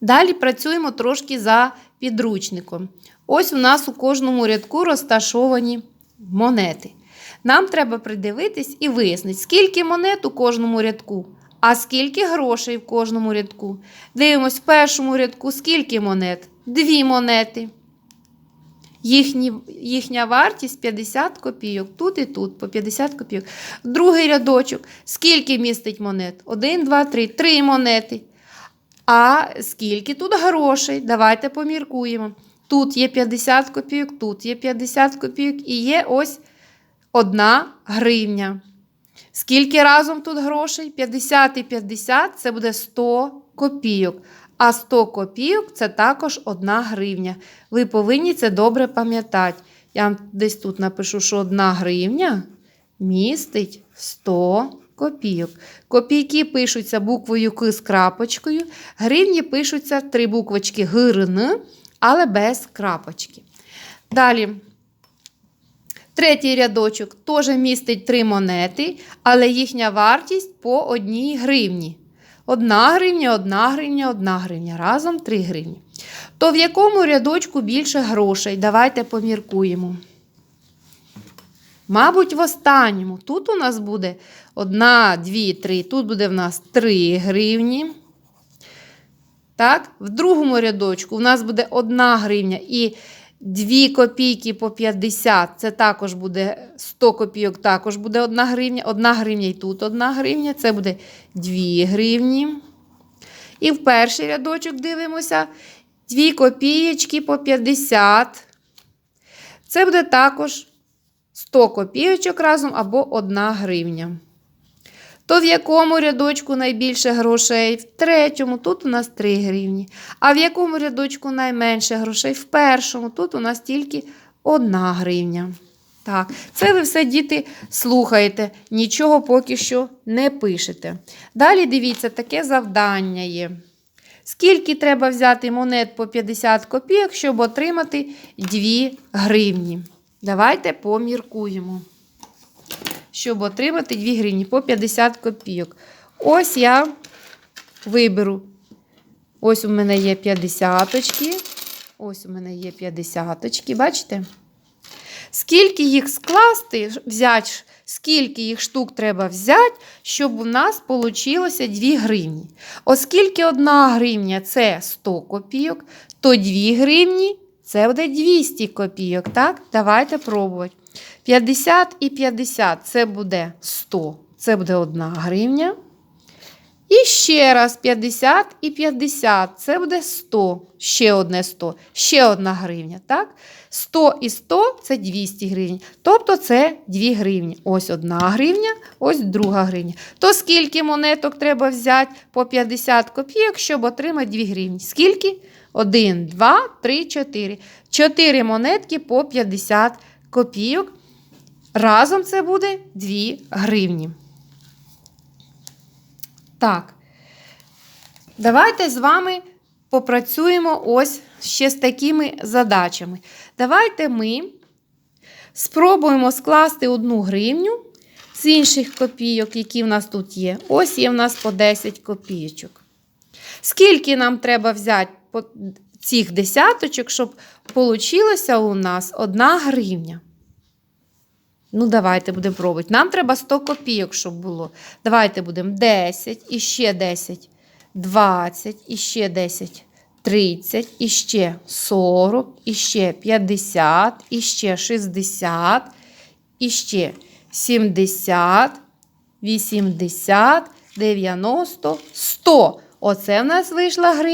Далі працюємо трошки за підручником. Ось у нас у кожному рядку розташовані монети. Нам треба придивитись і вияснити, скільки монет у кожному рядку, а скільки грошей в кожному рядку. Дивимось в першому рядку, скільки монет? Дві монети. Їхні, їхня вартість 50 копійок. Тут і тут по 50 копійок. Другий рядочок. Скільки містить монет? 1, 2, 3. Три монети. А скільки тут грошей? Давайте поміркуємо. Тут є 50 копійок, тут є 50 копійок і є ось одна гривня. Скільки разом тут грошей? 50 і 50 це буде 100 копійок. А 100 копійок це також 1 гривня. Ви повинні це добре пам'ятати. Я вам десь тут напишу, що 1 гривня містить 100 копійок. Копійки пишуться буквою К з крапочкою. Гривні пишуться три буквочки ГРН, але без крапочки. Далі. Третій рядочок теж містить три монети, але їхня вартість по одній гривні. Одна гривня, одна гривня, одна гривня. Разом 3 гривні. То в якому рядочку більше грошей? Давайте поміркуємо. Мабуть, в останньому. Тут у нас буде 1, 2, 3. Тут буде в нас 3 гривні. Так? В другому рядочку у нас буде 1 гривня і 2 копійки по 50. Це також буде 100 копійок, також буде 1 гривня. 1 гривня і тут 1 гривня. Це буде 2 гривні. І в перший рядочок дивимося 2 копієчки по 50. Це буде також 100 копійочок разом або 1 гривня. То в якому рядочку найбільше грошей? В третьому, тут у нас 3 гривні. А в якому рядочку найменше грошей? В першому, тут у нас тільки 1 гривня. Так, це ви все, діти, слухаєте, нічого поки що не пишете. Далі дивіться, таке завдання є. Скільки треба взяти монет по 50 копійок, щоб отримати 2 гривні? Давайте поміркуємо. Щоб отримати 2 гривні по 50 копійок. Ось я виберу. Ось у мене є 50 очки. Ось у мене є 50 очки. Бачите? Скільки їх скласти, взяти, скільки їх штук треба взяти, щоб у нас вийшло 2 гривні. Оскільки 1 гривня це 100 копійок, то 2 гривні це буде 200 копійок. Так? Давайте пробувати. 50 і 50 це буде 100. Це буде 1 гривня. І ще раз 50 і 50 це буде 100. Ще одне 100, ще 1 гривня. так? 100 і 100 це 200 гривень. Тобто це 2 гривні. Ось 1 гривня, ось 2 гривня. То скільки монеток треба взяти по 50 копійок, щоб отримати 2 гривні? Скільки? 1, 2, 3, 4. 4 монетки по 50 копійок. Разом це буде 2 гривні. Так, давайте з вами попрацюємо ось ще з такими задачами. Давайте ми спробуємо скласти одну гривню з інших копійок, які в нас тут є. Ось є в нас по 10 копійочок. Скільки нам треба взяти цих десяточок, щоб вийшло у нас 1 гривня? Ну, давайте будемо пробувати. Нам треба 100 копійок, щоб було. Давайте будемо 10, і ще 10, 20, і ще 10, 30, і ще 40, і ще 50, і ще 60, і ще 70, 80, 90, 100. Оце в нас вийшла гривня.